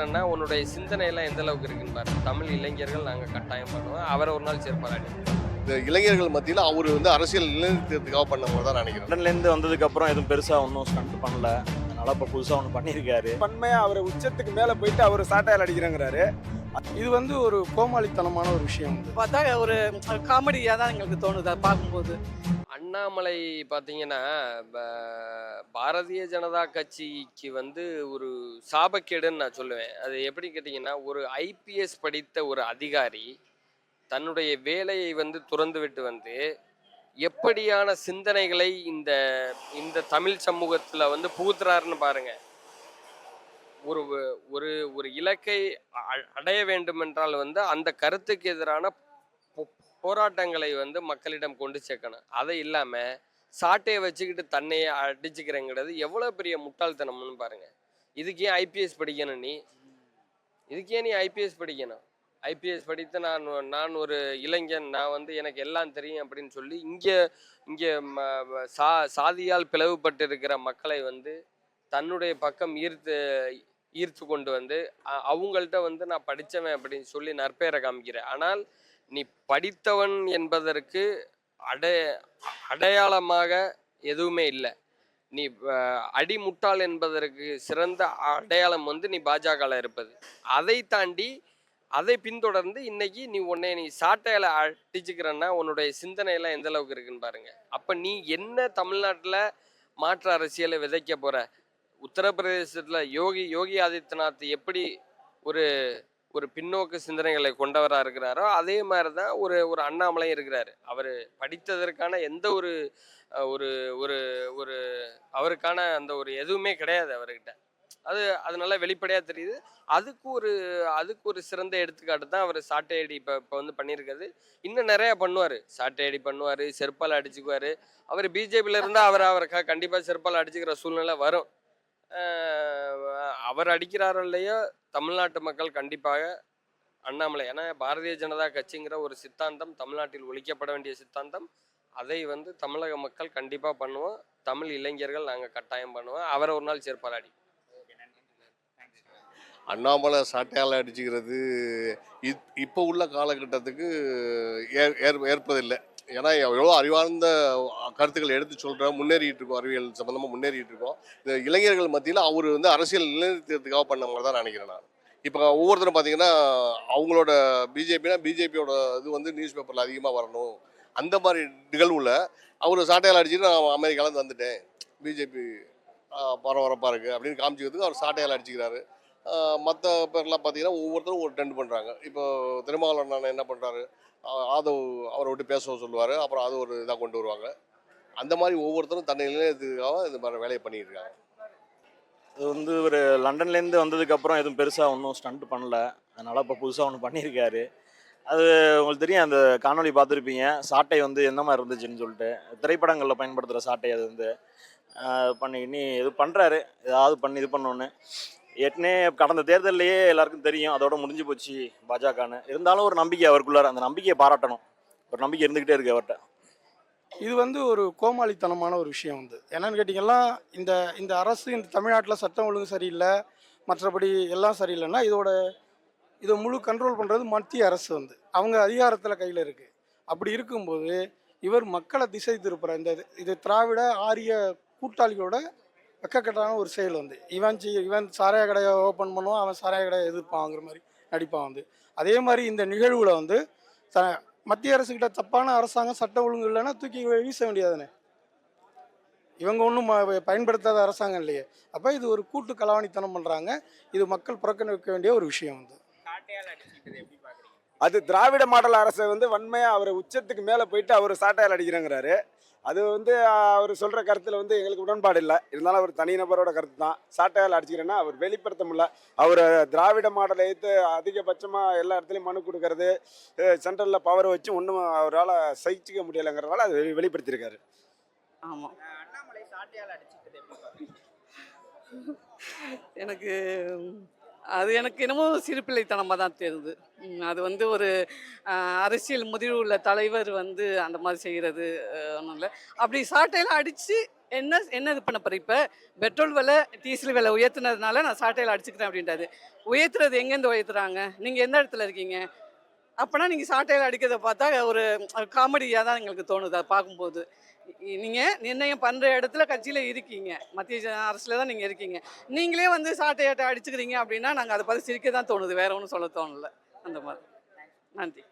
அடிச்சுக்கிறேன்னா உன்னுடைய சிந்தனையெல்லாம் எந்த அளவுக்கு இருக்குன்னு பாரு. தமிழ் இளைஞர்கள் நாங்கள் கட்டாயம் பண்ணுவோம். அவரை ஒரு நாள் சேர்ப்பாராடி இந்த இளைஞர்கள் மத்தியில் அவர் வந்து அரசியல் நிலைநிறுத்தத்துக்காக பண்ண மாதிரி தான் நினைக்கிறேன். லண்டன்லேருந்து வந்ததுக்கு அப்புறம் எதுவும் பெருசாக ஒன்றும் ஸ்டண்ட் பண்ணல. அதனால இப்போ புதுசாக ஒன்று பண்ணியிருக்காரு. பன்மையா அவர் உச்சத்துக்கு மேல போயிட்டு அவர் சாட்டையால் அடிக்கிறேங்கிறாரு. இது வந்து ஒரு கோமாளித்தனமான ஒரு விஷயம். பார்த்தா ஒரு காமெடியாக தான் எங்களுக்கு தோணுது அதை பார்க்கும்போது. அண்ணாமலை பார்த்தீங்கன்னா ப- பாரதிய ஜனதா கட்சிக்கு வந்து ஒரு சாபக்கேடுன்னு நான் சொல்லுவேன். அது எப்படி கேட்டிங்கன்னா ஒரு ஐபிஎஸ் படித்த ஒரு அதிகாரி தன்னுடைய வேலையை வந்து துறந்து விட்டு வந்து எப்படியான சிந்தனைகளை இந்த இந்த தமிழ் சமூகத்தில் வந்து புகுத்துறாருன்னு பாருங்க. ஒரு ஒரு ஒரு இலக்கை அ- அடைய வேண்டுமென்றால் வந்து அந்த கருத்துக்கு எதிரான போ- போராட்டங்களை வந்து மக்களிடம் கொண்டு சேர்க்கணும். அதை இல்லாமல் சாட்டையை வச்சுக்கிட்டு தன்னையே அடிச்சுக்கிறேங்கிறது எவ்வளோ பெரிய முட்டாள்தனம்னு பாருங்கள் இதுக்கு ஏன் ஐபிஎஸ் படிக்கணும் நீ? இதுக்கு ஏன் நீ ஐபிஎஸ் படிக்கணும்? ஐபிஎஸ் படித்து நான் நான் ஒரு இளைஞன் நான் வந்து எனக்கு எல்லாம் தெரியும் அப்படின்னு சொல்லி இங்கே இங்கே சா சாதியால் பிளவுபட்டு இருக்கிற மக்களை வந்து தன்னுடைய பக்கம் ஈர்த்து ஈர்த்து கொண்டு வந்து அவங்கள்ட்ட வந்து நான் படித்தவன் அப்படின்னு சொல்லி நற்பெயரை காமிக்கிறேன். ஆனால் நீ படித்தவன் என்பதற்கு அடைய அடையாளமாக எதுவுமே இல்லை. நீ அடிமுட்டாள் என்பதற்கு சிறந்த அடையாளம் வந்து நீ பாஜகவில் இருப்பது. அதை தாண்டி அதை பின்தொடர்ந்து இன்னைக்கு நீ உன்னை நீ சாட்டையில அடிச்சுக்கிறன்னா உன்னுடைய சிந்தனையெல்லாம் எந்த அளவுக்கு இருக்குன்னு பாருங்க. அப்ப நீ என்ன தமிழ்நாட்டில் மாற்று அரசியலை விதைக்க போற? உத்தரப்பிரதேசத்தில் யோகி யோகி ஆதித்யநாத் எப்படி ஒரு ஒரு பின்னோக்கு சிந்தனைகளை கொண்டவராக இருக்கிறாரோ அதே மாதிரி தான் ஒரு ஒரு அண்ணாமலையும் இருக்கிறாரு. அவர் படித்ததற்கான எந்த ஒரு ஒரு ஒரு ஒரு அவருக்கான அந்த ஒரு எதுவுமே கிடையாது அவர்கிட்ட. அது அது நல்லா வெளிப்படையாக தெரியுது. அதுக்கு ஒரு அதுக்கு ஒரு சிறந்த எடுத்துக்காட்டு தான் அவர் சாட்டையடி இப்போ இப்போ வந்து பண்ணியிருக்காரு. இன்னும் நிறையா பண்ணுவார். சாட்டையடி பண்ணுவார் செருப்பால் அடிச்சுக்குவார். அவர் பிஜேபியில் இருந்தால் அவர் அவருக்காக கண்டிப்பாக செருப்பால் அடிச்சுக்கிற சூழ்நிலை வரும். அவர் அடிக்கிறாரோ இல்லையோ தமிழ்நாட்டு மக்கள் கண்டிப்பாக அண்ணாமலை. ஏன்னா பாரதிய ஜனதா கட்சிங்கிற ஒரு சித்தாந்தம் தமிழ்நாட்டில் ஒழிக்கப்பட வேண்டிய சித்தாந்தம். அதை வந்து தமிழக மக்கள் கண்டிப்பாக பண்ணுவோம். தமிழ் இளைஞர்கள் நாங்கள் கட்டாயம் பண்ணுவோம். அவரை ஒரு நாள் சேர்ப்பாராடி அண்ணாமலை சாட்டையால் அடிச்சுக்கிறது இப் இப்போ உள்ள காலகட்டத்துக்கு ஏற்பதில்லை. ஏன்னா எவ்வளோ அறிவார்ந்த கருத்துக்கள் எடுத்து சொல்கிறோம் முன்னேறிட்டு இருக்கோம் அறிவியல் சம்மந்தமாக முன்னேறிட்டு இருக்கோம் இந்த இளைஞர்கள் மத்தியில் அவர் வந்து அரசியல் நிலைநிறுத்தத்துக்காக பண்ண மாதிரி தான் நினைக்கிறேன் நான். இப்போ ஒவ்வொருத்தரும் பார்த்தீங்கன்னா அவங்களோட பிஜேபினா பிஜேபியோட இது வந்து நியூஸ் பேப்பரில் அதிகமாக வரணும். அந்த மாதிரி நிகழ்வுல அவர் சாட்டையால் அடிச்சுட்டு நான் அமெரிக்காலேருந்து வந்துட்டேன். பிஜேபி பரபரப்பாக இருக்குது அப்படின்னு காமிச்சிக்கிறதுக்கு அவர் சாட்டையால் அடிச்சுக்கிறாரு. மற்ற பேர்லாம் பார்த்தீங்கன்னா ஒவ்வொருத்தரும் ஒரு ட்ரெண்ட் பண்ணுறாங்க இப்போ திருமாவளவன் என்ன பண்ணுறாரு ஆதவ் அவரை விட்டு பேச சொல்லுவார். அப்புறம் அது ஒரு இதாக கொண்டு வருவாங்க. அந்த மாதிரி ஒவ்வொருத்தரும் தன்னை நிலையத்துக்காக இந்த மாதிரி வேலையை பண்ணிட்டு இருக்காங்க அது வந்து ஒரு லண்டன்லேருந்து வந்ததுக்கப்புறம் எதுவும் பெருசாக ஒன்றும் ஸ்டண்ட் பண்ணல. அதனால் இப்போ புதுசாக ஒன்று பண்ணியிருக்காரு. அது உங்களுக்கு தெரியும் அந்த காணொளி பார்த்துருப்பீங்க. சாட்டை வந்து எந்த மாதிரி இருந்துச்சுன்னு சொல்லிட்டு. திரைப்படங்களில் பயன்படுத்துகிற சாட்டை அது வந்து. பண்ணி இனி இது பண்ணுறாரு ஏதாவது பண்ணி இது பண்ணோன்னு ஏற்கனவே கடந்த தேர்தல்லையே எல்லாருக்கும் தெரியும் அதோட முடிஞ்சு போச்சு பாஜகன்னு. இருந்தாலும் ஒரு நம்பிக்கை அவருக்குள்ளார அந்த நம்பிக்கையை பாராட்டணும். ஒரு நம்பிக்கை இருந்துக்கிட்டே இருக்கு அவர்கிட்ட இது வந்து ஒரு கோமாளித்தனமான ஒரு விஷயம் வந்து. என்னன்னு கேட்டிங்கன்னா இந்த இந்த அரசு இந்த தமிழ்நாட்டில் சட்டம் ஒழுங்கு சரியில்லை மற்றபடி எல்லாம் சரியில்லைன்னா இதோட இதை முழு கண்ட்ரோல் பண்ணுறது மத்திய அரசு வந்து. அவங்க அதிகாரத்தில் கையில் இருக்குது அப்படி இருக்கும்போது இவர் மக்களை திசை திருப்புற இந்த இது- இது திராவிட ஆரிய கூட்டாளிகளோட வெக்கக்கட்டான ஒரு செயல் வந்து. இவன் சி இவன் சாராய கடையை ஓப்பன் பண்ணுவான் அவன் சாராய கடையை எதிர்ப்பாங்கிற மாதிரி நடிப்பான் வந்து. அதே மாதிரி இந்த நிகழ்வில் வந்து த மத்திய அரசுக்கிட்ட தப்பான அரசாங்கம் சட்டம் ஒழுங்கு இல்லைன்னா தூக்கி வீச வேண்டியதானே இவங்க ஒன்றும் பயன்படுத்தாத அரசாங்கம் இல்லையே. அப்போ இது ஒரு கூட்டு கலாவணித்தனம் பண்ணுறாங்க இது மக்கள் புறக்கணிக்க வேண்டிய ஒரு விஷயம் வந்து. அது திராவிட மாடல் அரசை வந்து வன்மையா அவர் உச்சத்துக்கு மேல போயிட்டு அவர் சாட்டையால் அடிக்கிறேங்கிறாரு. அது வந்து அவர் சொல்ற கருத்துல வந்து எங்களுக்கு உடன்பாடு இல்லை. இருந்தாலும் அவர் தனிநபரோட கருத்து தான். சாட்டையால் அடிச்சுக்கிறேன்னா அவர் வெளிப்படுத்த முடியல அவர் திராவிட மாடலை எடுத்து அதிகபட்சமா எல்லா இடத்துலையும் மனு கொடுக்கறது சென்ட்ரல்ல பவர் வச்சு ஒன்றும் அவரால் சகிச்சிக்க முடியலைங்கிறதால அது வெளி- வெளிப்படுத்தியிருக்காரு. ஆமாம் எனக்கு அது எனக்கு என்னமோ சிறுபிள்ளைத்தனமாக தான் தெரியுது அது வந்து ஒரு அரசியல் முதிர்வு உள்ள தலைவர் வந்து அந்த மாதிரி செய்கிறது ஒன்றும் இல்லை. அப்படி சாட்டையெல்லாம் அடித்து என்ன என்ன இது பண்ண போகிற இப்போ? பெட்ரோல் விலை டீசல் விலை உயர்த்தினதுனால நான் சாட்டையில் அடிச்சுக்கிறேன் அப்படின்றாரு உயர்த்துறது எங்கேருந்து உயர்த்துறாங்க? நீங்கள் எந்த இடத்துல இருக்கீங்க? அப்போனா நீங்கள் சாட்டையில் அடிக்கிறத பார்த்தா ஒரு காமெடியாக தான் எங்களுக்கு தோணுது அதை பார்க்கும்போது. நீங்கள் நிர்ணயம் பண்ணுற இடத்துல கட்சியில் இருக்கீங்க. மத்திய அரசில் அரசுல தான் நீங்கள் இருக்கீங்க. நீங்களே வந்து சாட்டை ஆட்டை அடிச்சுக்கிறீங்க அப்படின்னா நாங்கள் அதை பார்த்து சிரிக்க தான் தோணுது. வேற ஒன்றும் சொல்ல தோணல. அந்த மாதிரி. நன்றி.